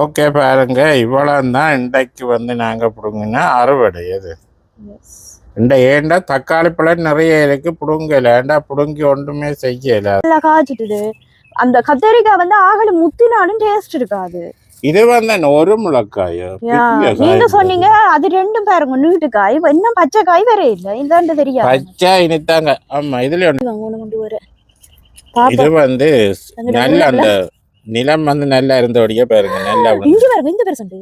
Okay பாருங்க. இவ்வளவு தான் இன்றைக்கு வந்து நாங்க பிடுங்கினா அறுவடை அது இந்த ஏண்டா தக்காளி பழம் நிறைய இருக்கு புடுங்கல. ஏண்டா புடுங்கி ஒன்றுமே செய்யல? நல்லா காய்ச்சிட்டுது. அந்த கத்தரிக்காய் வந்து ஆகல முத்தினாலும் டேஸ்ட் இருக்காது. இது வந்து ஒரு முளக்காயோ நீங்க. சொன்னீங்க அது ரெண்டும் பாருங்க நீட்டு காய். இன்னும் பச்சை காய் வேற இல்ல இதாண்டு தெரியாது. பச்சை இனித்தாங்க ஆமா இதுல. ஒண்ணு கொண்டு வர. இது வந்து நல்ல அந்த நிலம் வந்து நல்லா இருந்தபடியே பாருங்க நல்லா இங்க பாருங்க இந்த பெருசண்டு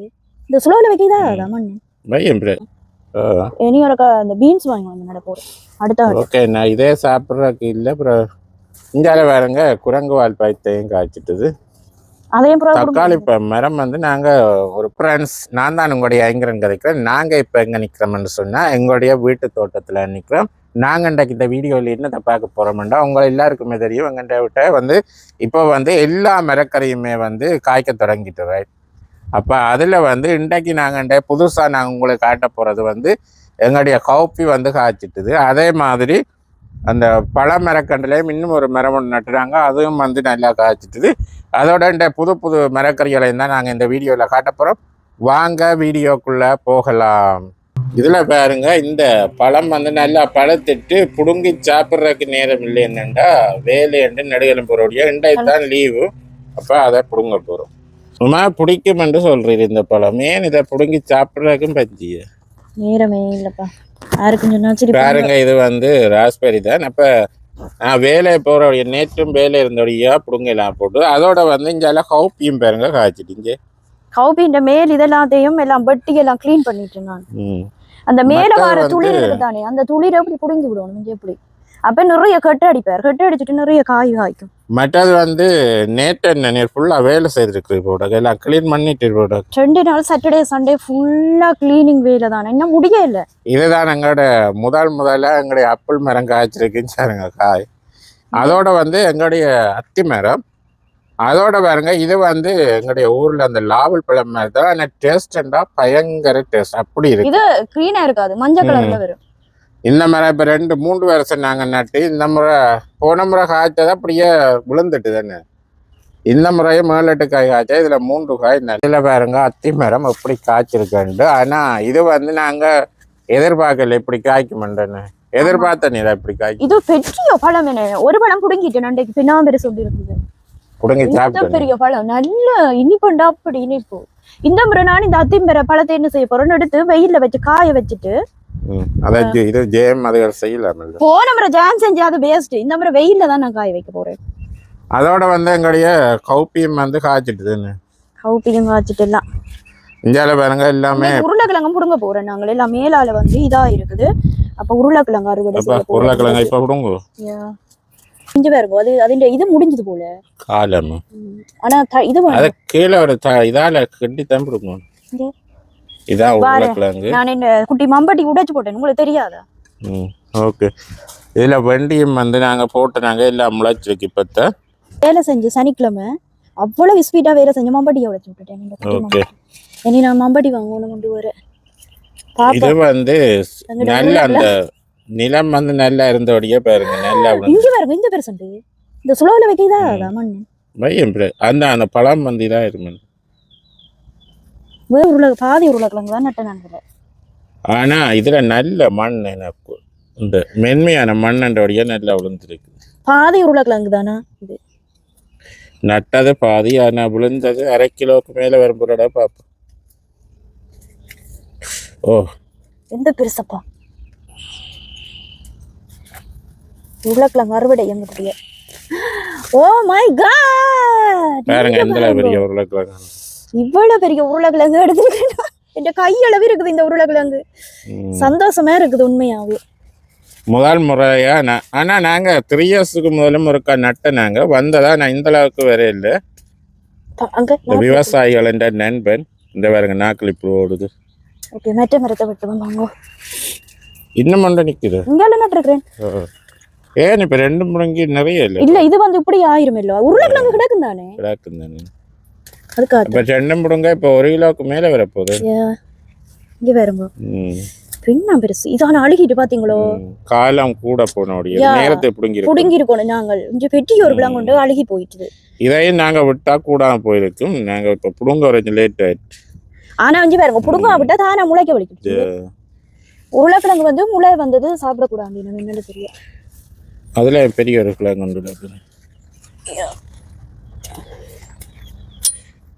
இந்த சுலோல வைக்கதா மண் பையன் பிர- ஆ, இனியோட க- அந்த பீன்ஸ் வாங்கி வந்து நட போறேன். அடுத்த. ஓகே நான் இதே சாப்பிட்றதுக்கு இல்லை அப்புறம் இந்தியாவில் பாருங்க குரங்கு வால் பாயத்தையும் காய்ச்சிட்டுது. அதையும் தக்காளி ப மரம் வந்து நாங்க ஒரு ஃப்ரெண்ட்ஸ் நான் தான் உங்களுடைய ஐங்கரன் கதைக்கிறேன். நாங்க இப்ப எங்க நிக்கிறோம்னு சொன்னா எங்களுடைய வீட்டு தோட்டத்துல நிக்கிறோம். நாங்க இன்றைக்கு இந்த வீடியோவில் என்னத்தை பார்க்க போறோம்டா உங்க எல்லாருக்குமே தெரியும். எங்கள்கிட்ட விட்ட வந்து இப்போ வந்து எல்லா மரக்கறியுமே வந்து காய்க்க தொடங்கிட்டு ரைட் அப்போ அதில் வந்து இன்றைக்கு நாங்கள் புதுசாக நாங்கள் உங்களுக்கு காட்ட போகிறது வந்து எங்களுடைய கவுப்பி வந்து காய்ச்சிட்டுது. அதே மாதிரி அந்த பழ மரக்கன்றுலேயும் இன்னும் ஒரு மரம் ஒன்று நட்டுறாங்க. அதுவும் வந்து நல்லா காய்ச்சிட்டுது. அதோட இந்த புது புது மரக்கறிகளையும் தான் நாங்கள் இந்த வீடியோவில் காட்ட போகிறோம் வாங்க வீடியோக்குள்ளே போகலாம். இதில் பாருங்க இந்த பழம் வந்து நல்லா பழத்திட்டு புடுங்கி சாப்பிட்றதுக்கு நேரம் இல்லை என்னண்டா? என்று நடுகளும் போகிறோடைய இன்றைக்கு தான் லீவு. அப்போ அதை புடுங்க போகிறோம் சும்மா பிடிக்கும் என்று சொல்கிறீர் இந்த பழம். ஏன் இதை பிடுங்கி சாப்பிட்றதுக்கும் பற்றிய? நேரமே இல்லப்பா. யாருக்கும் பாருங்க. இது வந்து ராஸ்பெரி தான். அப்போ நான் வேலை போகிற நேற்றும் வேலை இருந்தோடையா பிடுங்கலாம் போட்டு அதோட வந்து இங்கே ஹவுப்பியும் பாருங்க காய்ச்சிட்டீங்க கவுபின்ற மேல் இதெல்லாத்தையும் எல்லாம் வெட்டி எல்லாம் க்ளீன் பண்ணிட்டு நான். அந்த மேல வர துளிர் தானே அந்த துளிரை எப்படி புடுங்கி இங்க எப்படி? அப்ப நிறைய கட்டு அடிப்பார். கட்டு அடிச்சுட்டு நிறைய காய் காய்க்கும். மற்றது வந்து நேற்று என்ன ஃபுல்லாக வேலை செய்திருக்கு போட எல்லாம் க்ளீன் பண்ணிட்டு போட ரெண்டு நாள் சாட்டர்டே சண்டே ஃபுல்லா கிளீனிங் வேலை தானே. இன்னும் முடியல இதுதான் எங்களோட முதல் முதல்ல எங்களுடைய அப்பிள் மரம் காய்ச்சிருக்குன்னு சாருங்க காய். அதோட வந்து எங்களுடைய அத்தி மரம். அதோட பாருங்க இது வந்து எங்களுடைய ஊர்ல அந்த லாவல் பழம் மாதிரி தான். ஆனால் டேஸ்டா பயங்கர டேஸ்ட் அப்படி இருக்கு. இது கிளீனா இருக்காது. மஞ்சள் கலர்ல வரும். இந்த மரம் இப்ப ரெண்டு மூன்று வருஷம் நாங்க நட்டு இந்த முறை போன முறை காய்ச்சது அப்படியே விழுந்துட்டு தானே. இந்த முறையும் மேலட்டு காய் காய்ச்சா இதுல மூன்று காய். இதுல பாருங்க அத்தி மரம் எப்படி காய்ச்சிருக்கேன்ட்டு. ஆனா இது வந்து நாங்க எதிர்பார்க்கல இப்படி காய்க்குமெண்டுன்னு எதிர்பார்த்த நீரா இப்படி காய்க்கும் இது பெரிய பழம் என்ன? ஒரு பழம் புடுங்கிட்டு நண்டைக்கு பின்னாம்பெரு சொல்லி இருக்குது புடுங்கி சாப்பிட்டு பெரிய பழம் நல்ல இனிப்புண்டா அப்படி இனிப்பு. இந்த முறை நான் இந்த அத்திம்பெற பழத்தை என்ன செய்ய போறேன்னு எடுத்து வெயில்ல வச்சு காய வச்சுட்டு அதான் இது ஜெயம் அது செய்யலாம் போன முறை ஜாம் செஞ்சு அது வேஸ்ட் இந்த முறை வெயில்ல தான் நான் காய வைக்க போறேன். அதோட வந்து எங்களுடைய கௌப்பியம் வந்து காய்ச்சிட்டுதுன்னு. கவுப்பியும் காய்ச்சிட்டு எல்லாம் இந்தியாவில் பாருங்க எல்லாமே இன்னைக்கு உருளைக்கிழங்கு புடுங்க போறேன் நாங்கள். எல்லாம் மேலால வந்து இதா இருக்குது. அப்ப உருளைக்கிழங்கு அறுவடை. உருளைக்கிழங்கு இப்ப Yeah. இங்க பாருங்க அது அதிന്റെ இது முடிஞ்சது போல. காலம். ஆனா இது அத. கீழே ஒரு இதால கட்டி தான் பிடிக்கும் இங்க. இதான். உருளைக்கிழங்கு நான் இந்த குட்டி மம்பட்டி உடைச்சு போட்டேன். உங்களுக்கு தெரியாதா? ம் ஓகே. இதுல வெண்டியும் வந்து நாங்க போட்டு நாங்க எல்லாம் முளைச்சிருக்கு இப்பத்த. வேலை செஞ்சு சனிக்கிழமை அவ்வளவு ஸ்பீடா வேலை செஞ்சு மம்பட்டியை உடைச்சு விட்டுட்டேன். குட்டி ஓகே. இனி நான் மம்பட்டி வாங்கணும் கொண்டு வரேன் இது வந்து நல்ல அந்த நிலம் வந்து நல்லா இருந்தபடியே பாருங்க நல்லா இங்க பாருங்க இந்த பெருசண்டு இந்த சுலோல வைக்கதா மண் பையன் அந்த அந்த பழம் வந்து இதா இருக்கும் வேறு உருளை பாதி உருளைக்கிழங்கு தான் நட்டேன் நான் இதுல. ஆனா இதுல நல்ல மண் எனக்கு இந்த மென்மையான மண்ணண்டோடைய நல்லா விழுந்துருக்கு பாதி உருளைக்கிழங்கு தானா இது? நட்டது பாதி ஆனா விழுந்தது அரை கிலோவுக்கு மேல வரும்போட பாப்போம் ஓ. எந்த பெருசப்பா? உருளைக்கிழங்கு அறுவடை எங்களுடைய ஓ மை காட் பாருங்க எந்த பெரிய உருளைக்கிழங்கு. இவ்வளவு பெரிய உருளைக்கிழங்கு எடுத்துருக்கேன் என் கையளவு இருக்குது இந்த உருளைக்கிழங்கு. சந்தோஷமா இருக்குது உண்மையாவே. முதல் முறையா நான் ஆனா நாங்க த்ரீ இயர்ஸுக்கு முதலும் ஒருக்கா நட்ட நாங்க. வந்ததா நான் இந்த அளவுக்கு வர இல்லை. விவசாயிகள் என்ற நண்பன் இந்த பாருங்க நாக்கள் இப்படி ஓடுது. ஓகே மெட்ட மரத்தை விட்டு வந்தாங்க. இன்னும் மண்டை நிக்குது இங்க நட்டுருக்கிறேன். ஏன் இப்ப ரெண்டு முடங்கி நிறைய இல்லை? இல்ல இது வந்து இப்படி ஆயிரும் இல்ல உருளைக்கிழங்கு கிடக்கும் தானே கிடக்கும் தானே அதுக்காக இப்ப ரெண்டு முடங்க இப்ப ஒரு கிலோவுக்கு மேல வரப்போகுது. இங்க ம். பின்ன பெருசு? இதான அழுகிட்டு பாத்தீங்களோ. காலம் கூட போனோடைய. நேரத்தை பிடுங்கி புடுங்கி இருக்கணும் நாங்கள். இங்க பெட்டி ஒரு பிளாங் கொண்டு அழுகி போயிட்டுது. இதையும் நாங்கள் விட்டா கூடாம போயிருக்கும். நாங்கள் இப்போ புடுங்க வரைக்கும் லேட் ஆயிடுச்சு ஆனா வந்து பாருங்க புடுங்க விட்டா தானே முளைக்க வலிக்குது. உருளைக்கிழங்கு வந்து முளை வந்தது சாப்பிடக்கூடாது என்னன்னு தெரியும் அதில் பெரிய ஒரு கிழங்கு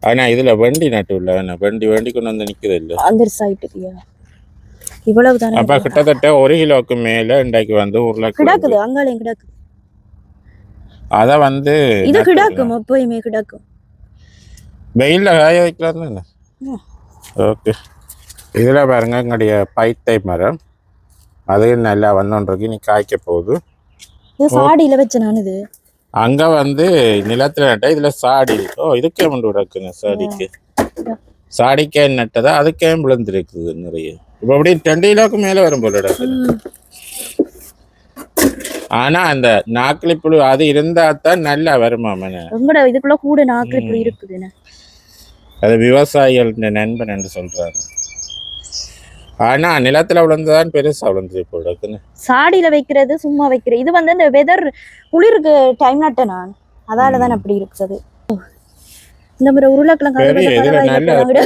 ஆனால் இதில் வண்டி நட்டு இல்லை வேணா வண்டி வண்டி கொண்டு வந்து நிற்குது இல்லை அந்த சைட்டுக்குயா இவ்வளவு தானே அப்போ கிட்டத்தட்ட ஒரு கிலோவுக்கு மேலே இன்றைக்கு வந்து உருளைக்கிழங்கு. கிடக்குது அங்காலையும் கிடக்கு. அதை வந்து இது கிடக்கும் எப்பயுமே கிடக்கும். வெயிலில் காய வைக்கலாம். ஓகே. இதில் பாருங்க எங்களுடைய பைத்தை மரம். அது நல்லா வந்தோன்றிருக்கு நீ காய்க்க போகுது. இது சாடியில வச்ச நான் இது அங்கே வந்து நிலத்தில் நட்டா இதில் சாடி ஓ இதுக்கே கொண்டு கிடக்குங்க சாடிக்கு. சாடிக்கே நட்டதா அதுக்கே விழுந்துருக்குது நிறைய. இப்போ அப்படி ரெண்டு மேலே வரும் போல கிடக்குது. ஆனால் அந்த நாக்கிலி புழு அது இருந்தால் தான் நல்லா வருமா மன உங்களோட இதுக்குள்ள கூட நாக்கு இப்படி இருக்குதுன்னு. அது விவசாயிகள் நண்பன் என்று சொல்றாங்க ஆனா நிலத்துல விழுந்துதான் பெருசா விழுந்து போல இருக்குன்னு. சாடியில வைக்கிறது சும்மா வைக்கிறது. இது வந்து இந்த வெதர் குளிருக்கு டைம் நட்ட நான். அதால தான் அப்படி இருக்குது. இந்த மாதிரி உருளைக்கிழங்கு இப்ப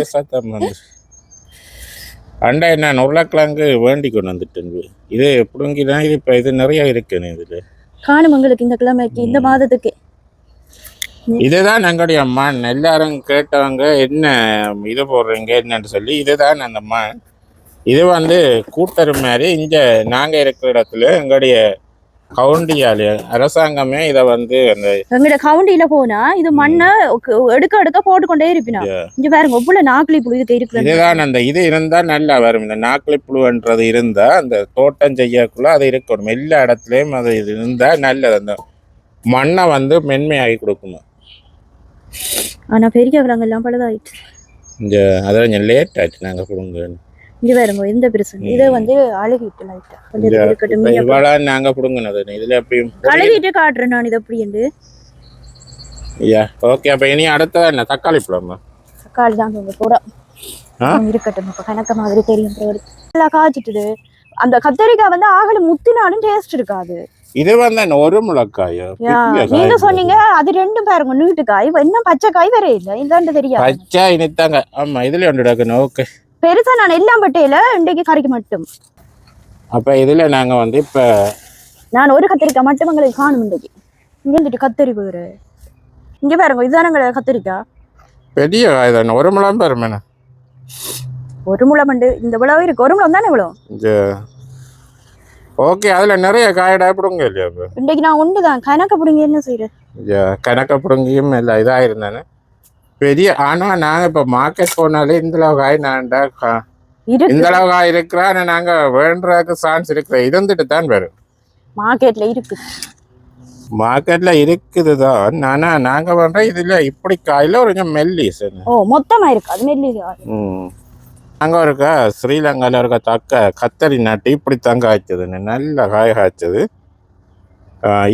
அண்டா என்ன உருளைக்கிழங்கு வேண்டி கொண்டு வந்துட்டு இது பிடுங்கிதான் இது இப்ப இது நிறைய இருக்குன்னு இதுல. காணும் உங்களுக்கு இந்த கிழமைக்கு இந்த மாதத்துக்கு. இதுதான் எங்களுடைய மண். எல்லாரும் கேட்டவங்க என்ன இது போடுறீங்க? என்னன்னு சொல்லி இதுதான் அந்த மண். இது வந்து கூட்டரு மாதிரி இங்க நாங்க இருக்கிற இடத்துல எங்களுடைய கவுண்டியால அரசாங்கமே இதை வந்து அந்த எங்கட கவுண்டியில போனா இது மண்ணை எடுக்க எடுக்க போட்டுக்கொண்டே இருப்பினா. இங்க பாருங்க எவ்வளவு நாக்கிலி புழு இதுக்கு இருக்கு இதுதான் அந்த இது இருந்தா நல்லா வரும். இந்த நாக்களி புழுன்றது இருந்தா அந்த தோட்டம் செய்யக்குள்ள அது இருக்கணும். எல்லா இடத்துலயும் அது இது இருந்தா நல்லது. அந்த மண்ணை வந்து மென்மையாகி கொடுக்கணும். ஆனா பெரிய கிழங்கு எல்லாம் பழுதாயிட்டு. இந்த அதில் கொஞ்சம் லேட் ஆயிடுச்சு நாங்கள் கொடுங்க. இங்க பாருங்க எந்த பெருசு இதை வந்து அழுகிட்டு லைட்டா கொஞ்சம் இது இருக்கட்டும் இப்போ மீன் இவ்வளோ நாங்கள் கொடுங்கனது இதில் காட்டுறேன் நான் இது அப்படி என்று ஐயா ஓகே அப்போ இனி அடுத்தது என்ன? தக்காளி பழமா? தக்காளி தான் ஆ? இருக்கட்டும் இப்ப கணக்க மாதிரி தெரியும். நல்லா காய்ச்சிட்டுது. அந்த கத்தரிக்காய் வந்து ஆகல முத்தினாலும் டேஸ்ட் இருக்காது. இது வந்து ஒரு முளக்காயா நீங்க இது. சொன்னீங்க அது ரெண்டும் பாருங்க நீட்டு காய் இன்னும் பச்சை காய் வேற இல்ல இதாண்டு தெரியாது. பச்சை இனித்தாங்க. ஆமா இதுல ஒன்று ஓகே பெருசா நான் எல்லாம் பட்டையில இன்றைக்கு கறிக்கு மட்டும். அப்போ இதில் நாங்கள் வந்து இப்போ நான் ஒரு கத்திரிக்காய் மட்டும் எங்களுக்கு காணும் இன்றைக்கு. இங்க இருந்துட்டு கத்தரி வேறு. இங்க பாருங்க இதுதானே எங்களுக்கு கத்திரிக்காய் பெரிய காய் தானே ஒரு முழம் பெருமேண்ணே ஒரு முளம் மண்டு இந்த விளவு இருக்கு ஒரு முளம் தானே இவ்வளவு? இந்த ஓகே அதில் நிறைய காயடா பிடுங்க இல்லையா இன்றைக்கு நான் ஒன்று தான். கணக்கு பிடிங்க என்ன செய்யறது? இந்த கணக்க பிடுங்கியும் இல்லை இதாக இருந்தானே பெரிய ஆனால் நாங்கள் இப்போ மார்க்கெட் போனாலே இந்த அளவு காய் நான்டா கா- இருக்கு இந்த அளவு காய் இருக்கிறா நாங்கள் வேண்டுறதுக்கு சான்ஸ் இருக்கிற இருந்துட்டு தான் வரும். மார்க்கெட்ல இருக்கு. மார்க்கெட்டில் இருக்குது தான். ஆனால் நாங்கள் பண்ணுறோம் இதில் இப்படி காயில் ஒரு கொஞ்சம் மெல்லிஸ் ஓ மொத்தமா இருக்கு. அது நெல்லி ம். அங்கே இருக்கா ஸ்ரீலங்காவில் இருக்க தக்க கத்தரி நாட்டு இப்படி தான் காய்ச்சதுன்னு நல்ல காய காய்ச்சது.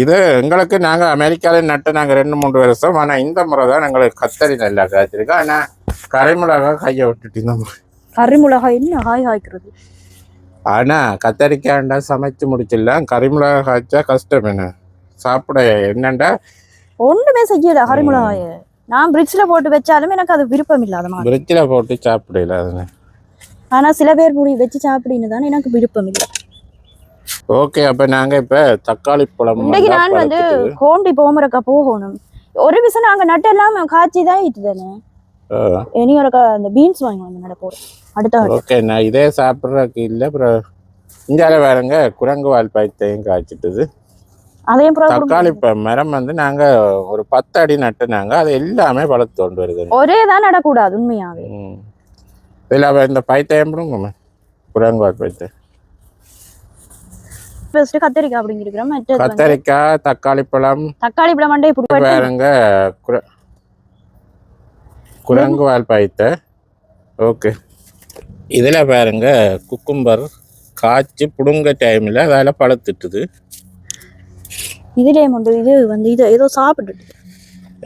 இது எங்களுக்கு நாங்கள் அமெரிக்காவில் நட்டு நாங்கள் ரெண்டு மூன்று வருஷம். ஆனால் இந்த முறை தான் எங்களுக்கு கத்தரி நல்லா காய்ச்சிருக்கு. ஆனால் கரைமிளகா கையை விட்டுட்டு இந்த முறை. கறி மிளகாய் என்ன காய் காய்க்கிறது? ஆனால் கத்தரிக்காண்டா சமைச்சு முடிச்சிடலாம். கறிமிளகா காய்ச்சா கஷ்டம் என்ன? சாப்பிட என்னண்டா? ஒண்ணுமே செய்யல கறி மிளகாய. நான் பிரிட்ஜ்ல போட்டு வச்சாலும் எனக்கு அது விருப்பம் இல்லாத மாதிரி. பிரிட்ஜில் போட்டு சாப்பிடல அதுன்னு ஆனா சில பேர் முடி வச்சு சாப்பிடின்னு தான் எனக்கு விருப்பம் இல்லை. ஓகே அப்போ நாங்கள் இப்போ தக்காளி பழம் இன்னைக்கு நான் வந்து கோண்டி போமரக்கா போகணும். ஒரு விஷயம் நாங்க நட்டு எல்லாம் காய்ச்சி தான் இட்டு தானே இனி ஒரு அந்த பீன்ஸ் வாங்கி வந்து நட போறோம். அடுத்த. ஓகே நான் இதே சாப்பிட்றதுக்கு இல்லை அப்புறம் இந்தியால வேறங்க குரங்கு வால் பாய்த்தையும் காய்ச்சிட்டுது. அதையும். தக்காளி மரம் வந்து நாங்க ஒரு பத்து அடி நட்டுனாங்க அது எல்லாமே வளர்த்து கொண்டு வருது ஒரே தான் நடக்கூடாது உண்மையாவே. இதுல இந்த பைத்தையம் குரங்கு வால் பைத்தை. ஃபர்ஸ்ட் கத்திரிக்காய் வந்து கத்தரிக்காய் தக்காளி பழம் தக்காளி பழம் மண்டே வேறங்க குர குரங்கு வால் பாய்த்தை. ஓகே. இதில் பாருங்க குக்கும்பர் காய்ச்சி பிடுங்க டைமில் அதில் பழுத்துட்டுது. இதுலயே உண்டு இது வந்து இது ஏதோ சாப்பிட்டுட்டு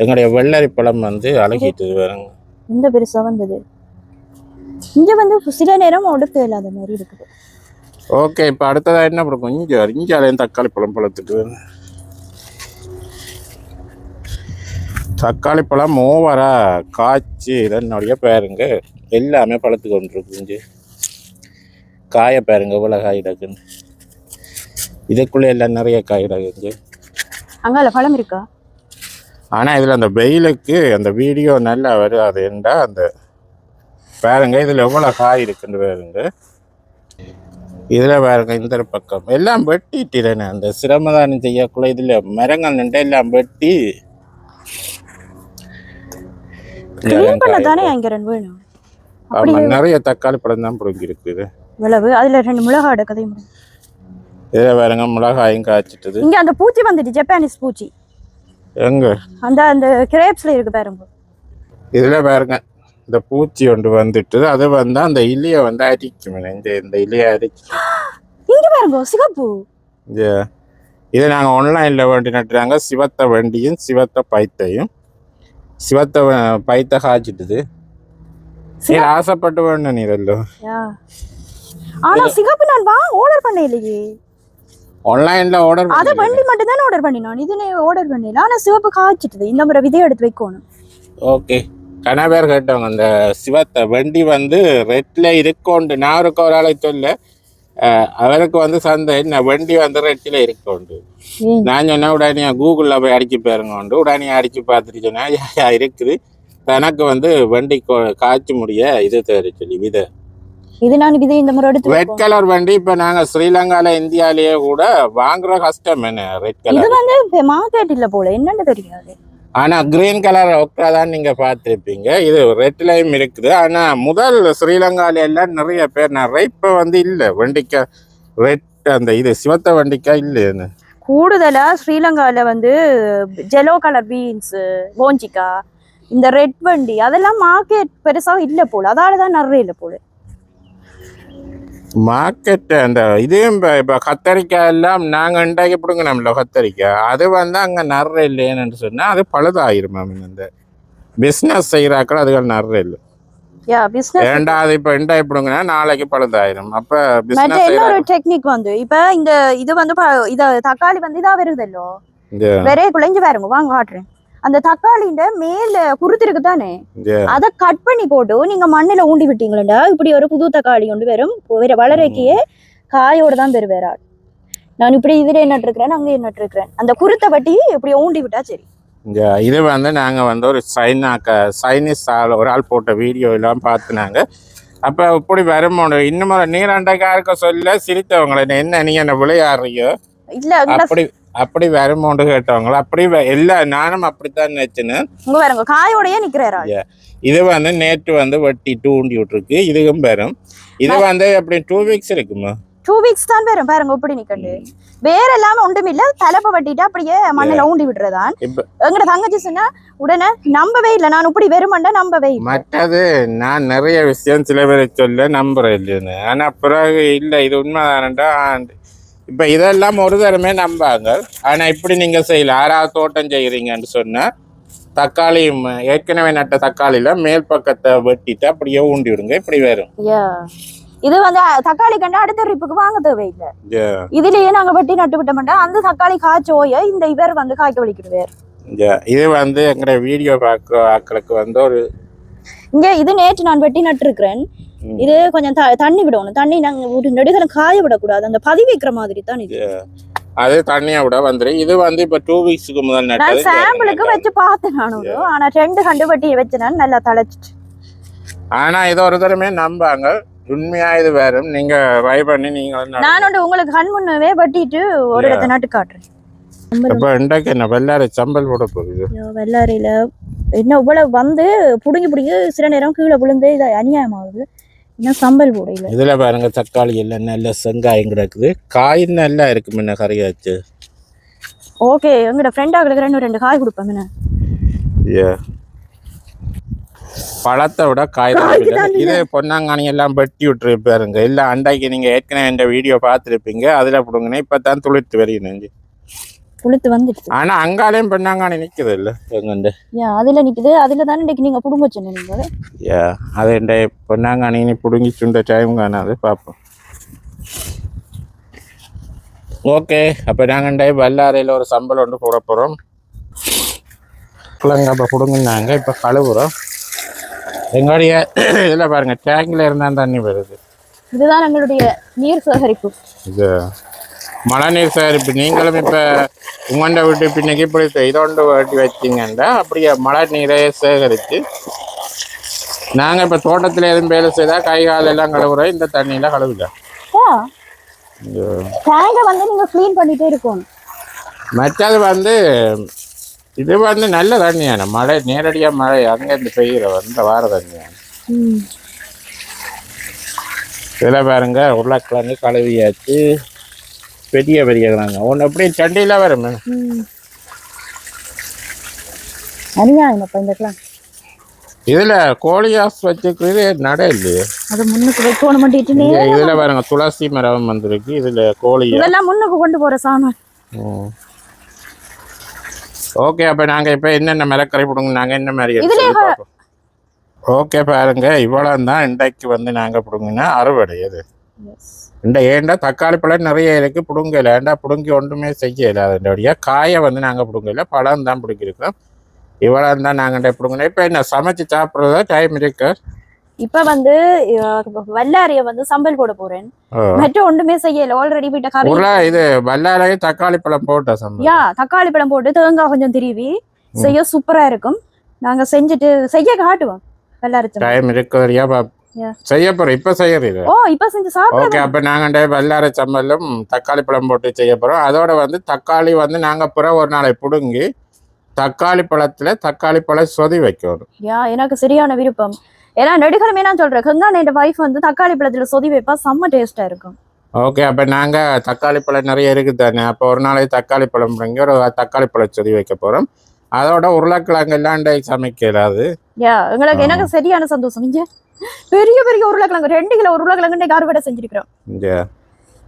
எங்களுடைய வெள்ளரி பழம் வந்து அழகிட்டுது பாருங்க. இந்த பெருசா வந்தது. இங்க வந்து சில நேரம் ஒடுக்க இல்லாத மாதிரி இருக்குது. ஓகே இப்போ அடுத்ததா என்ன பிடிக்கும் இங்கே இங்கே அதையும் தக்காளி பழம் பழத்துட்டு தக்காளி பழம் ஓவராக காய்ச்சி இதனுடைய பேருங்க எல்லாமே பழுத்து கொண்டிருக்குங்க காய பாருங்க இவ்வளோ காய் கிடக்குன்னு இதுக்குள்ளே எல்லாம் நிறைய காய் கிடக்குங்க அங்கால பழம் இருக்கா ஆனால் இதில் அந்த வெயிலுக்கு அந்த வீடியோ நல்லா வராது என்றா அந்த பாருங்க இதில் எவ்வளோ காய் இருக்குன்னு பாருங்க இதில் பாருங்க இந்த பக்கம். எல்லாம் வெட்டிட்டுறேன் அந்த சிரமதானம் செய்யக்குள்ள இதில் மரங்கள் நின்று எல்லாம் வெட்டி. ஆமாம் நிறைய தக்காளி பழம் தான் பிடுங்கி இருக்குது விளவு அதுல ரெண்டு மிளகாட கதை முடியும். இதில் பாருங்க மிளகாயும் காய்ச்சிட்டுது. இங்க அந்த பூச்சி வந்துட்டு ஜப்பானீஸ் பூச்சி. எங்க? அந்த அந்த கிரேப்ஸ்ல இருக்கு பாருங்க. இதில் பாருங்க இந்த பூச்சி ஒன்று வந்துட்டு அது வந்து அந்த இலியை வந்து அரிக்கும். இந்த இந்த இலியை அரிச்சு இங்க பாருங்க சிகப்பு இதை நாங்கள் ஆன்லைனில் வேண்டி நட்டுறாங்க. சிவத்த வண்டியும் சிவத்த பைத்தையும். சிவத்த பைத்த காய்ச்சிட்டுது. நீ ஆசைப்பட்டு வேணும் நீ இதெல்லாம். ஆனா சிகப்பு நான் வா ஆர்டர் பண்ண இல்லையே ஆன்லைனில் ஆர்டர் அத வண்டி மட்டும் தானே ஆர்டர் பண்ணினோம். இது ஆர்டர் பண்ணல ஆனா சிவப்பு காய்ச்சிட்டது. இந்த முறை விதையை எடுத்து வைக்கணும். ஓகே கன பேர் கேட்டவங்க அந்த சிவத்த வண்டி வந்து ரெட்டில் இருக்கோண்டு. நான் இருக்க ஒரு ஆளை சொல்ல அவருக்கு வந்து சந்தை என்ன வண்டி வந்து ரெட்டில் இருக்கோண்டு? நான் சொன்னேன் உடனே கூகுளில் போய் அடிச்சு பாருங்க உடனே அடிச்சு பார்த்துட்டு சொன்னேன் "யா, யா, இருக்குது. தனக்கு வந்து வண்டி கோ- காய்ச்சி முடிய இது தேவை சொல்லி விதை. இது நான் விதை இந்த முறை எடுத்து ரெட். கலர் வண்டி இப்ப நாங்க ஸ்ரீலங்கால இந்தியாலயே கூட வாங்குற கஷ்டம் என்ன? ரெட் இது கலர் வந்து மார்க்கெட் இல்ல போல. என்னன்னு தெரியாது. ஆனால் கிரீன் கலர் ஒக்காதான் நீங்கள் பார்த்துருப்பீங்க இது ரெட்லயும் இருக்குது. ஆனால் முதல் ஸ்ரீலங்கால எல்லாம் நிறைய பேர் நிறைய இப்போ வந்து இல்லை. வண்டிக்கா ரெட் அந்த இது சிவத்த வண்டிக்கா இல்லைன்னு கூடுதலா ஸ்ரீலங்கால வந்து ஜெலோ கலர் பீன்ஸ் போஞ்சிக்கா இந்த ரெட் வண்டி அதெல்லாம் மார்க்கெட் இல்லை போல் போல. அதாலதான் நிறைய இல்லை போல. மார்க்கெட் அந்த இதையும் இப்ப கத்தரிக்காய் எல்லாம் நாங்க இண்டாக்கி பிடுங்கினோம்ல கத்தரிக்காய் அது வந்து அங்க நிறைய இல்லைன்னு சொன்னா அது பழுதாயிரும் மேம் இந்த பிஸ்னஸ் செய்யறாக்கள் அதுகள் நிறைய இல்லை. பிசினஸ் ரெண்டாவது இப்ப இண்டாக்கி பிடுங்கினா நாளைக்கு பழுதாயிரும். அப்ப பிஸ்னஸ் இன்னொரு டெக்னிக் வந்து இப்ப இந்த இது வந்து இத தக்காளி வந்து இதா வருதல்லோ? வெறைய குழைஞ்சு பாருங்க வாங்க காட்டுறேன். அந்த தக்காளின்ற மேல குருத்து இருக்கு தானே அதை கட் பண்ணி போட்டு நீங்க மண்ணுல ஊண்டி விட்டீங்களா இப்படி ஒரு புது தக்காளி கொண்டு வரும். வேற வளரக்கியே காயோட தான் பெரு வேற நான் இப்படி இதுல நட்டுருக்கிறேன் அங்கே நட்டுருக்கிறேன்? அந்த குருத்தை வட்டி இப்படி ஊண்டி விட்டா சரி. இந்த இது வந்து நாங்க வந்து ஒரு சைனாக்க சைனீஸ் ஆள் ஒரு ஆள் போட்ட வீடியோ எல்லாம் பார்த்துனாங்க. அப்ப இப்படி வரும்போது இன்னும் ஒரு நீராண்டைக்கா இருக்க சொல்ல சிரித்தவங்களை என்ன நீங்க என்ன விளையாடுறியோ? இல்ல அப்படி அப்படி வரும்போது கேட்டவங்கள அப்படி எல்லா நானும் அப்படித்தான் நினைச்சுன்னு. இங்க பாருங்க காயோடயே நிக்கிறாரா இது வந்து நேற்று வந்து வெட்டி ஊண்டி விட்டுருக்கு. இதுவும் வரும். இது வந்து அப்படி டூ வீக்ஸ் இருக்குமா? டூ வீக்ஸ் தான் வரும். பாருங்க இப்படி நிக்கண்டு. வேற எல்லாமே ஒன்றும் இல்ல. தலைப்ப வட்டிட்டு அப்படியே மண்ணுல ஊண்டி விட்டுறதான். இப்ப எங்கட தங்கச்சி சொன்னா உடனே நம்பவே இல்லை. நான் இப்படி வெறுமண்டா நம்பவே மற்றது நான் நிறைய விஷயம் சில பேரை சொல்ல நம்புறேன் இல்லைன்னு. ஆனா பிறகு இல்லை. இது உண்மைதானண்டா இப்ப இதெல்லாம் ஒரு தரமே நம்பாங்க. ஆனா இப்படி நீங்க செய்யல. ஆறாவது தோட்டம் செய்யறீங்கன்னு சொன்னா தக்காளி ஏற்கனவே நட்ட தக்காளியில மேல் பக்கத்தை வெட்டிட்டு அப்படியே ஊண்டி விடுங்க. இப்படி வரும். இது வந்து தக்காளி கண்டா அடுத்த ட்ரிப்புக்கு வாங்க தேவையில்லை. இதுலயே நாங்க வெட்டி நட்டு விட்டோம்னா அந்த தக்காளி காய்ச்சோய இந்த இவர் வந்து காய்க்க வலிக்கிடுவார். இது வந்து எங்கட வீடியோ பார்க்குற ஆட்களுக்கு வந்து ஒரு இங்க இது நேற்று நான் வெட்டி நட்டுருக்கிறேன். ம், இது கொஞ்சம் தண்ணி விடணும். தண்ணி நாங்க ஒரு காய விடக்கூடாது. அந்த பதி வைக்கிற மாதிரி தான் இது. அது தண்ணியை விட வந்துடும் இது வந்து இப்ப டூ வீக்ஸ்க்கு முதல் நான் சாம்பிளுக்கு வச்சு பார்த்தேன் நானும் ஆனா ரெண்டு கண்டு வெட்டி வச்சேன் நல்லா தழைச்சிட்டு ஆனா இது ஒரு தரமே நம்பாங்க. உண்மையா இது வேறும். நீங்க ட்ரை பண்ணி நீங்க நான் உங்களுக்கு கண் முன்னவே வெட்டிட்டு ஒரு. இடத்த நட்டு காட்டுறேன். இப்ப இன்றைக்கு என்ன வெள்ளாரி சம்பல் போட போகுது? வெள்ளாரியில என்ன இவ்வளவு வந்து புடுங்கி புடுங்கி சில நேரம் கீழே விழுந்து இது அநியாயமாகுது. இன்னும் சம்பல் போடையில இதுல? பாருங்க தக்காளி எல்லாம் நல்ல செங்காயம் கிடக்குது. காய் நல்லா இருக்கு முன்ன கறியாச்சு ஓகே எங்கட ஃப்ரெண்ட் ஆகளுக்கு ரெண்டு ரெண்டு காய் கொடுப்பேன் என்ன? பழத்தை விட காய் தான். தான் இது பொன்னாங்கானி எல்லாம் வெட்டி விட்டுரு பாருங்க. இல்ல அண்டைக்கு நீங்க ஏற்கனவே இந்த வீடியோ பார்த்துருப்பீங்க. அதுல பிடுங்கன்னு இப்பதான் துளிர்த்து வருகிறது புளுத்து வந்துடுச்சு. ஆனா அங்காலையும் பொன்னாங்கானி நிக்குது இல்ல? எங்கண்டு? ஏன் அதுல நிக்குது. அதுல தானே இன்னைக்கு நீங்க புடுங்க சொன்னீங்க யா அது இந்த பொன்னாங்கானி நீ பிடுங்கி சுண்ட டைம் காணாது பார்ப்போம் ஓகே அப்போ நாங்கள் வல்லாரையில் ஒரு சம்பளம் ஒன்று போட போகிறோம் பிள்ளைங்க அப்போ கொடுங்கன்னாங்க இப்போ கழுவுறோம். எங்களுடைய இதில் பாருங்கள் டேங்கில் இருந்தால் தண்ணி வருது. இதுதான் எங்களுடைய நீர் சேகரிப்பு. இது. மழைநீர் சேகரிப்பு நீங்களும் இப்போ உங்கண்ட வீட்டு பின்னைக்கு இப்படி இதோண்டு வெட்டி வச்சிங்கன்னா அப்படியே மழை நீரை சேகரித்து நாங்கள் இப்போ தோட்டத்தில் எதுவும் வேலை செய்தால் கை கால் எல்லாம் கழுவுறோம் இந்த தண்ணியில் கழுவிடலாம் டேங்கை வந்து நீங்க க்ளீன் பண்ணிட்டே இருக்கணும். மற்றது வந்து இது வந்து நல்ல தண்ணியான மழை நேரடியாக மழை அங்கேருந்து பெய்கிற வந்த வார தண்ணியான. இதில் பாருங்க உருளைக்கிழங்கு கழுவியாச்சு. பெரிய பெரிய கிழங்கு ஒன்று அப்படியே சண்டையில் வரும் அப்ப இந்த கிளாஸ் இதில் கோழி ஆஸ் வச்சுக்கிறது நட இல்லையே. அது முன்னுக்கு வைக்கணும் பண்ணிட்டுனே இங்க இதில் பாருங்க துளசி மரம் வந்திருக்கு. இதில் கோழி. இதெல்லாம் முன்னுக்கு கொண்டு போற சாமான். ஓகே அப்போ நாங்கள் இப்போ என்னென்ன மரக்கரை பிடுங்க நாங்கள் என்ன மாதிரி ஓகே பாருங்க. இவ்வளோ தான் இன்றைக்கு வந்து நாங்கள் பிடுங்கினா அறுவடை இது. இந்த ஏண்டா தக்காளி பழம் நிறைய இருக்கு பிடுங்கல. ஏண்டா பிடுங்கி ஒன்றுமே செய்யல. அதனுடைய காயை வந்து நாங்கள் பிடுங்கல. பழம் தான் பிடிக்கிருக்கோம் இவ்வளோ தான் நாங்கள் பிடுங்கினோம். இப்போ என்ன சமைச்சு சாப்பிட்றதா டைம் இருக்கு? இப்ப வந்து வல்லாரைய வந்து சம்பல் போட போறேன். மற்ற ஒன்றுமே செய்யல. ஆல்ரெடி வீட்டை கறி இது வல்லாரையே தக்காளி பழம் போட்ட சம்பளம் யா தக்காளி பழம் போட்டு தேங்காய் கொஞ்சம் திருவி செய்ய சூப்பரா இருக்கும். நாங்க செஞ்சுட்டு செய்ய காட்டுவோம். வல்லாரச்சு டைம் இருக்கு. செய்ய போறோம். இப்போ செய்யறது ஓ இப்ப செஞ்சு சாப்பிட ஓகே அப்போ நாங்கள் வல்லாரை சம்பலும் தக்காளி பழம் போட்டு செய்ய போகிறோம் அதோட வந்து தக்காளி வந்து நாங்கள் புற ஒரு நாளை பிடுங்கி தக்காளி பழத்தில் தக்காளி பழம் சொதி வைக்கணும். யா எனக்கு சரியான விருப்பம். ஏன்னா நெடுக்கிழமை நான் சொல்றேன் கங்கான என் வைஃப் வந்து தக்காளி பழத்துல சொதி வைப்பா செம்ம டேஸ்டா இருக்கும். ஓகே அப்போ நாங்கள் தக்காளி பழம் நிறைய இருக்குது தானே? அப்போ ஒரு நாளைக்கு தக்காளி பழம் பிடுங்கி ஒரு தக்காளி பழம் சொதி வைக்க போகிறோம் அதோட உருளைக்கிழங்கு எல்லாம் இன்றைக்கு சமைக்க இயலாது. யா எங்களுக்கு எனக்கு சரியான சந்தோஷம்? இங்க பெரிய பெரிய உருளைக்கிழங்கு ரெண்டு கிலோ உருளைக்கிழங்கு அறுவடை செஞ்சிருக்கிறோம். இந்த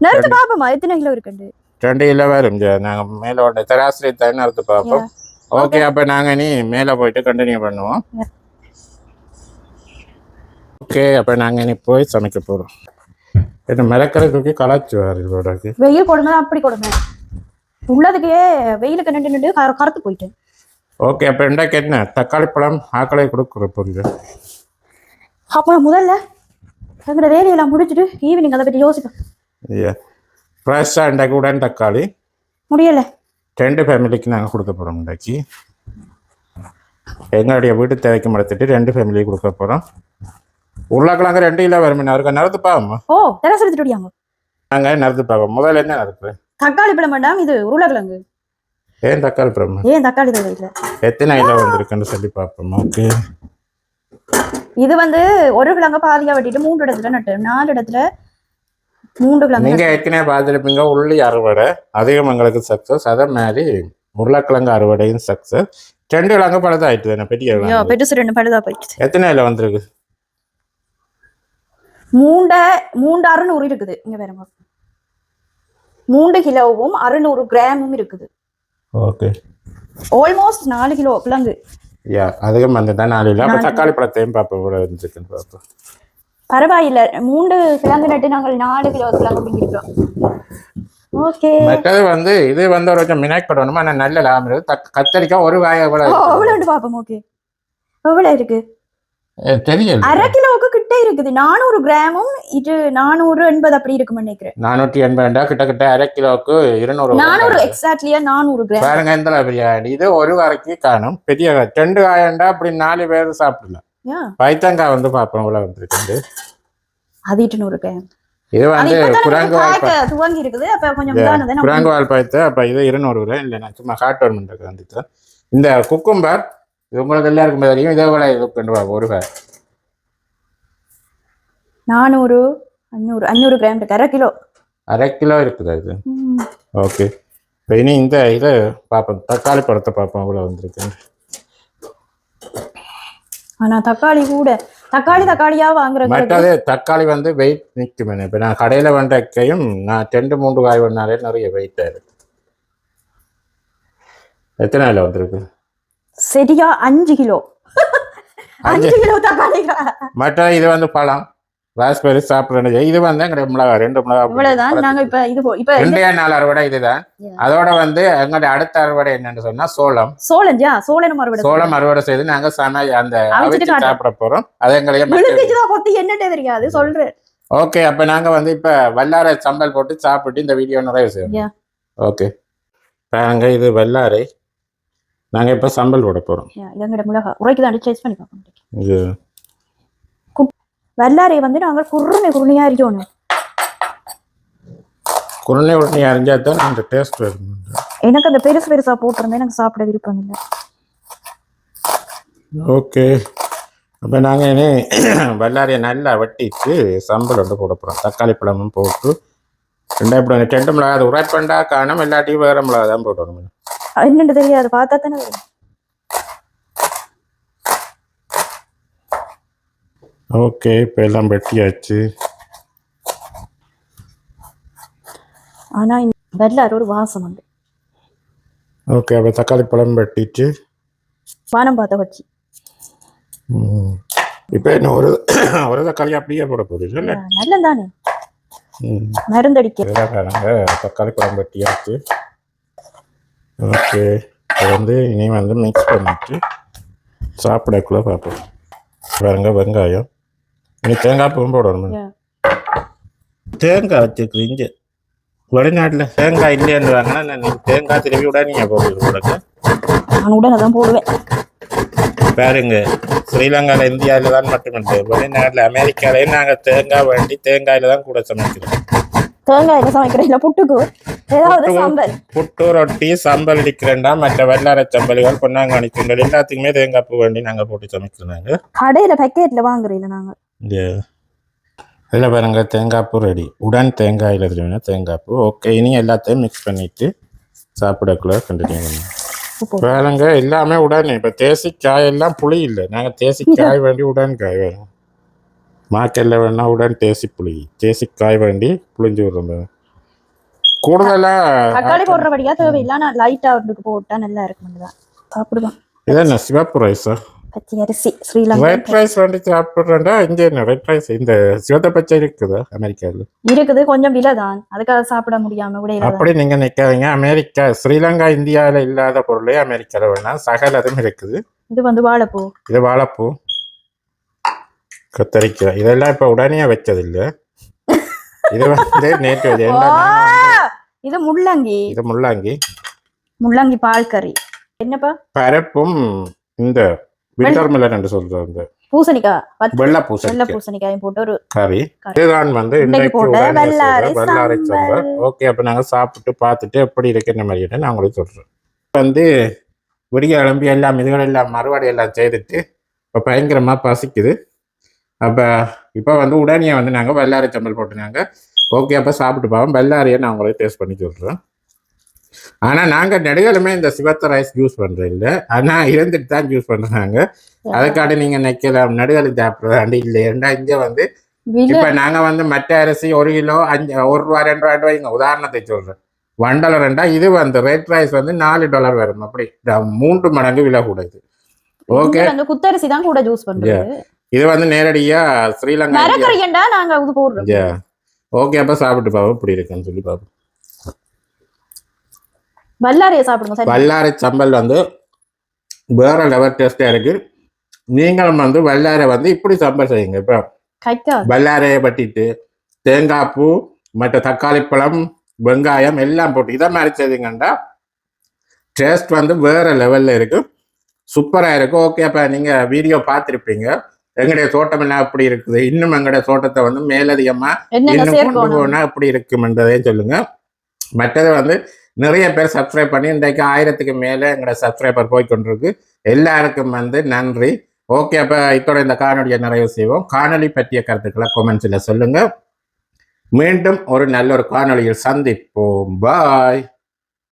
நிறுத்து பாப்போமா? எத்தனை கிலோ இருக்குண்டு? ரெண்டு கிலோ வரும் நாங்கள் மேலே உடனே தராசிரி தண்ணி அறுத்து பார்ப்போம் ஓகே. அப்போ நாங்கள் நீ மேலே போயிட்டு கண்டினியூ பண்ணுவோம். ஓகே அப்போ நாங்கள் இனி போய் சமைக்க போகிறோம் என்ன மிளக்கரை தூக்கி கலாச்சி வர இதோட வெயில் கொடுங்க அப்படி கொடுங்க உள்ளதுக்கே வெயிலுக்கு நின்று நின்று கர- கருத்து போயிட்டேன் ஓகே அப்போ இன்றைக்கு என்ன? தக்காளி பழம் ஆக்களை கொடுக்குறோம் கொஞ்சம் அப்போ முதல்ல எங்களோட வேலையெல்லாம் முடிச்சுட்டு ஈவினிங் அதை பற்றி யோசிப்பேன் ஐயா ஃப்ரெஷ்ஷாக இன்றைக்கு உடன் தக்காளி. முடியல. ரெண்டு ஃபேமிலிக்கு நாங்கள் கொடுக்க போகிறோம் இன்றைக்கு எங்களுடைய வீட்டு தேவைக்கு மடுத்துட்டு ரெண்டு ஃபேமிலிக்கு கொடுக்க போகிறோம் உருளைக்கிழங்கு ரெண்டு கிலோ வரும் அவருக்கு நறுத்து பாவம்மா ஓ தெரசு எடுத்துட்டு நாங்கள் நறுத்து பார்ப்போம் முதல்ல என்ன நறுக்கு தக்காளி பழம் வேண்டாம் இது உருளைக்கிழங்கு. ஏன் தக்காளி பழம் ஏன் தக்காளி தேவை இல்லை? எத்தனை கிலோ வந்திருக்குன்னு சொல்லி பார்ப்போம்? ஓகே. இது வந்து ஒரு கிழங்க பாதியா வெட்டிட்டு மூன்று இடத்துல நட்டு நாலு இடத்துல மூன்று கிழங்கு நீங்கள் ஏற்கனவே பார்த்துருப்பீங்க உள்ளி அறுவடை. அதிகம் எங்களுக்கு சக்ஸஸ் அதே மாதிரி உருளைக்கிழங்கு அறுவடையும் சக்ஸஸ் ரெண்டு கிழங்கு பழதம் ஆயிட்டு தானே பெரிய கிழங்கு. பெருசு ரெண்டு பழுதா போயிடுச்சு. எத்தனை கிலோ வந்திருக்கு? மூண்ட மூண்டு அறுநூறு இருக்குது. இங்க பாருங்க. மூன்று கிலோவும் அறுநூறு கிராமும் இருக்குது. ஓகே. ஆல்மோஸ்ட் நாலு கிலோ கிழங்கு யா அதிகம் வந்து தான் நாலு கிலோ. அப்போ தக்காளி பழத்தையும் பார்ப்போம் கூட இருந்துச்சுன்னு பார்ப்போம் பரவாயில்ல. மூன்று கிழங்கு நட்டு நாங்கள் நாலு கிலோ கிழங்கு பிடிக்கிறோம். ஓகே. மற்றது வந்து இது வந்து ஒரு கொஞ்சம் மினாய்ப்படணும் ஆனால் நல்ல லாபம் இருக்குது. கத்தரிக்காய் ஒரு காய கூட எவ்வளவு பாப்போம். ஓகே. எவ்வளவு இருக்கு? தெரியல அரை கிலோவுக்கு கிட்ட இருக்குது. நானூறு கிராமும் இது நானூறு எண்பது அப்படி இருக்கும்னு நினைக்கிறேன். நானூற்றி எண்பதுண்டா கிட்டத்தட்ட அரை கிலோவுக்கு இருநூறு நானூறு எக்ஸாக்ட்லியா நானூறு கிராம். பாருங்க இந்த பிரியாணி. இது ஒரு வரைக்கு காணும். பெரிய. ரெண்டு காயண்டா அப்படி நாலு பேர் சாப்பிடலாம். பைத்தங்காய் வந்து பார்ப்போம் இவ்வளோ வந்திருக்கு அது இட்டுநூறு கிராம். இது வந்து இப்பதானே குரங்கு வால் காய்க்க துவங்கி இருக்குது. அப்ப கொஞ்சம் Yeah. இதானது. நம்ம- குரங்கு வால் பைத்து அப்போ இது இருநூறு ரூபாய் இல்லை நான் சும்மா காட்டு வரணுன்றது வந்துட்டு. இந்த குக்கும்பர் இது உங்களுக்கு எல்லாருக்கும் தெரியும் இதே போல கொண்டு வா ஒரு நானூறு அஞ்சூறு அஞ்சூறு கிராம் இருக்கு அரை கிலோ. அரை கிலோ இருக்குது இது. ஓகே. இப்போ இனி இந்த இதை பார்ப்போம். தக்காளி பழத்தை பார்ப்போம் இவ்வளோ வந்திருக்கு. ஆனா தக்காளி கூட தக்காளி தக்காளியா வாங்குறவங்களுக்கு மற்றது தக்காளி வந்து வெயிட் நிற்கும் இப்போ நான் கடையில் வந்தக்கையும் நான் ரெண்டு மூன்று காய் பண்ணாலே நிறைய வெயிட் ஆயிருக்கு எத்தனை கிலோ வந்திருக்கு? சரியா அஞ்சு கிலோ? அஞ்சு. கிலோ மற்ற இது வந்து பழம் ராஸ்பெரி சாப்பிட்றது இது வந்து எங்களுடைய மிளகா ரெண்டு மிளகா இவ்வளவுதான். நாங்க இப்ப இது இப்ப இன்றைய நாள் அறுவடை இதுதான். அதோட வந்து எங்களுடைய அடுத்த அறுவடை என்னன்னு சொன்னா சோளம். சோளஞ்சா சோழன மறுபடியும் சோளம் அறுவடை செய்து நாங்க சம அந்த அவிச்சு. சாப்பிட போறோம். அது பத்தி என்னட்டே தெரியாது சொல்றேன் ஓகே அப்ப நாங்க வந்து இப்ப வல்லாரை சம்பல் போட்டு சாப்பிட்டு இந்த வீடியோ நிறைவு செய்வோம். ஓகே பாருங்க இது வல்லாரை நாங்க இப்ப சம்பல் போட போறோம். இதங்கட மிளகா. உரைக்கு தான் டேஸ்ட் பண்ணி பார்க்கணும் வெள்ளாரை வந்து நாங்க குருணை குருணையா இருக்கணும் குருணை உடனே அரிஞ்சா தான் அந்த டேஸ்ட் வரும் எனக்கு அந்த பெருசு பெருசா போட்டிருந்தா எனக்கு சாப்பிட விருப்பம் இல்லை. ஓகே அப்போ நாங்கள் இனி வல்லாரியை நல்லா வெட்டிட்டு சம்பல் வந்து போட போகிறோம் தக்காளி பழமும் போட்டு. ரெண்டாயிரம் ரெண்டு மிளகா அது உரைப்பண்டா காணும் இல்லாட்டியும் வேறு மிளகா தான் போடணும். என்னன்னு தெரியாது பார்த்தா தானே. ஓகே இப்போ எல்லாம் வெட்டியாச்சு. ஆனா இந்த வெள்ளார ஒரு வாசம் வந்து ஓகே அப்போ தக்காளி பழம் வெட்டிட்டு. வானம் பார்த்த வச்சு. இப்போ என்ன ஒரு ஒரு தக்காளி அப்படியே போட போகுது இல்லை நல்ல தானே ம். மருந்தடிக்க. தக்காளி பழம் வெட்டியாச்சு. ஓகே. இது வந்து இனி வந்து மிக்ஸ் பண்ணிட்டு சாப்பிடக்குள்ள பார்ப்போம். பாருங்க வெங்காயம் இனி தேங்காய் பூவும் போடணும். தேங்காய் வச்சுக்கிறீங்க வெளிநாட்டில் தேங்காய் இல்லைன்னு வாங்கினா நான் தேங்காய் திருப்பி விட நீங்கள் போடுறது கொடுக்க நான் உடனே தான் போடுவேன். பாருங்க ஸ்ரீலங்காவில் இந்தியாவில் தான் மட்டுமில்லை வெளிநாட்டில் அமெரிக்காலையும் நாங்கள் தேங்காய் வேண்டி தேங்காயில் தான் கூட சமைக்கிறோம். தேங்காயில சமைக்கிறேன் இல்ல புட்டுக்கு? ஏதாவது புட்டு. சாம்பல். புட்டு ரொட்டி சம்பல் அடிக்கிறேன்டா மற்ற வெள்ளார சம்பல்கள் பொன்னாங்கண்ணி சுண்டல் எல்லாத்துக்குமே தேங்காய் பூ வேண்டி நாங்கள் போட்டு சமைக்கிறாங்க கடையில பேக்கெட்ல வாங்குறீங்க நாங்க. இதில் பாருங்க தேங்காய் பூ ரெடி உடன் தேங்காயில் தெரியுமா? தேங்காய் பூ. ஓகே இனி எல்லாத்தையும் மிக்ஸ் பண்ணிட்டு சாப்பிடக்குள்ள கண்டினியூ பண்ணுவோம். பாருங்க எல்லாமே உடன். இப்போ தேசிக்காய் எல்லாம் புளி இல்லை. நாங்கள் தேசிக்காய் வேண்டி உடன் காய் வேணும். மார்க்கெட்டில் வேணா உடன் தேசி புளி. தேசிக்காய் வேண்டி புளிஞ்சு விடுறோம் கூடுதலாக தக்காளி போடுறபடியா தேவையில்லை நான் லைட்டா அவருக்கு போட்டா நல்லா இருக்கும் தான் சாப்பிடுவேன் இது என்ன சிவப்பு ரைஸா பச்சை அரிசி ஸ்ரீலங்கா ஒயிட் ரைஸ் வேண்டி சாப்பிட்றேன்டா இங்கே என்ன ரெட் ரைஸ் இந்த சிவத்த பச்சை இருக்குதா அமெரிக்காவில் இருக்குது கொஞ்சம் விலை தான் அதுக்காக சாப்பிட முடியாம தான். அப்படி நீங்க நிக்காதீங்க அமெரிக்கா ஸ்ரீலங்கா இந்தியாவில் இல்லாத பொருளே அமெரிக்காவில் வேணா சகலதும் இருக்குது. இது வந்து வாழைப்பூ. இது வாழைப்பூ. கத்தரிக்காய் இதெல்லாம் இப்ப உடனே வச்சது இல்ல இது வந்து நேற்று இது முள்ளங்கி இது முள்ளாங்கி முள்ளங்கி பால் கறி என்னப்பா பரப்பும் இந்த விண்டர் மில்லன் என்று சொல்றது இந்த பூசணிக்காய் வெள்ளை வெள்ளை பூசணிக்காய் பூசணிக்காயும் போட்டு ஒரு கறி. இதுதான் வந்து இன்னைக்கு போட்ட சாம்பல். சாம்பார் ஓகே அப்ப நாங்க சாப்பிட்டு பார்த்துட்டு எப்படி இருக்குன்ற மாதிரி நான் உங்களுக்கு சொல்றேன் வந்து விடிய கிளம்பி எல்லாம் இதுகள் எல்லாம் மறுவாடி எல்லாம் செய்துட்டு இப்போ பயங்கரமா பசிக்குது அப்ப இப்போ வந்து உடனே வந்து நாங்க வல்லாரை சம்பல் போட்டுனாங்க ஓகே அப்ப சாப்பிட்டு பார்ப்போம் வல்லாரையை நான் உங்களுக்கு டேஸ்ட் பண்ணி சொல்றேன். ஆனா நாங்க நெடுகளுமே இந்த சிவத்த ரைஸ் யூஸ் பண்றது இல்ல. ஆனா இருந்துட்டு தான் யூஸ் பண்றாங்க அதுக்காக நீங்க நிக்கலாம் நடுகள் சாப்பிட்றது இல்லை. ஏன்டா இங்க வந்து இப்ப நாங்க வந்து மற்ற அரிசி ஒரு கிலோ அஞ்சு ஒரு ரூபா ரெண்டு ரூபா வைங்க. உதாரணத்தை சொல்றேன். ஒன் டாலர் ரெண்டா இது வந்து ரெட் ரைஸ் வந்து நாலு டாலர் வரும். அப்படி மூன்று மடங்கு விலை கூட இது. ஓகே குத்தரிசி தான் கூட ஜூஸ் பண்றது. இது வந்து நேரடியா ஸ்ரீலங்கா மரக்கறியண்டா நாங்க இது போடுறோம். ஓகே அப்ப சாப்பிட்டு பாப்போம். இப்படி இருக்குன்னு சொல்லி பார்ப்போம் வல்லாரைய சாப்பிடுங்க சரி. வல்லாரை சம்பல் வந்து வேற லெவல் டேஸ்டா இருக்கு. நீங்களும் வந்து வல்லாரை வந்து இப்படி சம்பல் செய்யுங்க. இப்போ வல்லாரையை பட்டிட்டு தேங்காய் பூ மற்ற தக்காளி பழம் வெங்காயம் எல்லாம் போட்டு இதை மாதிரி செய்தீங்கன்னா டேஸ்ட் வந்து வேற லெவல்ல இருக்கு. சூப்பரா இருக்கு. ஓகே அப்ப நீங்க வீடியோ பார்த்துருப்பீங்க. எங்களுடைய தோட்டம் எல்லாம் எப்படி இருக்குது? இன்னும் எங்களுடைய தோட்டத்தை வந்து மேலதிகமா இன்னும் கொண்டு போனா எப்படி இருக்குமென்றதையும் சொல்லுங்க. மற்றது வந்து நிறைய பேர் சப்ஸ்கிரைப் பண்ணி இன்றைக்கு ஆயிரத்துக்கு மேல எங்களோட சப்ஸ்கிரைபர் போய் கொண்டிருக்கு எல்லாருக்கும் வந்து நன்றி. ஓகே அப்ப இத்தோட இந்த காணொலியை நிறைவு செய்வோம். காணொளி பற்றிய கருத்துக்களை கொமெண்ட்ஸில் சொல்லுங்க. மீண்டும் ஒரு நல்ல ஒரு காணொளியில் சந்திப்போம். பாய்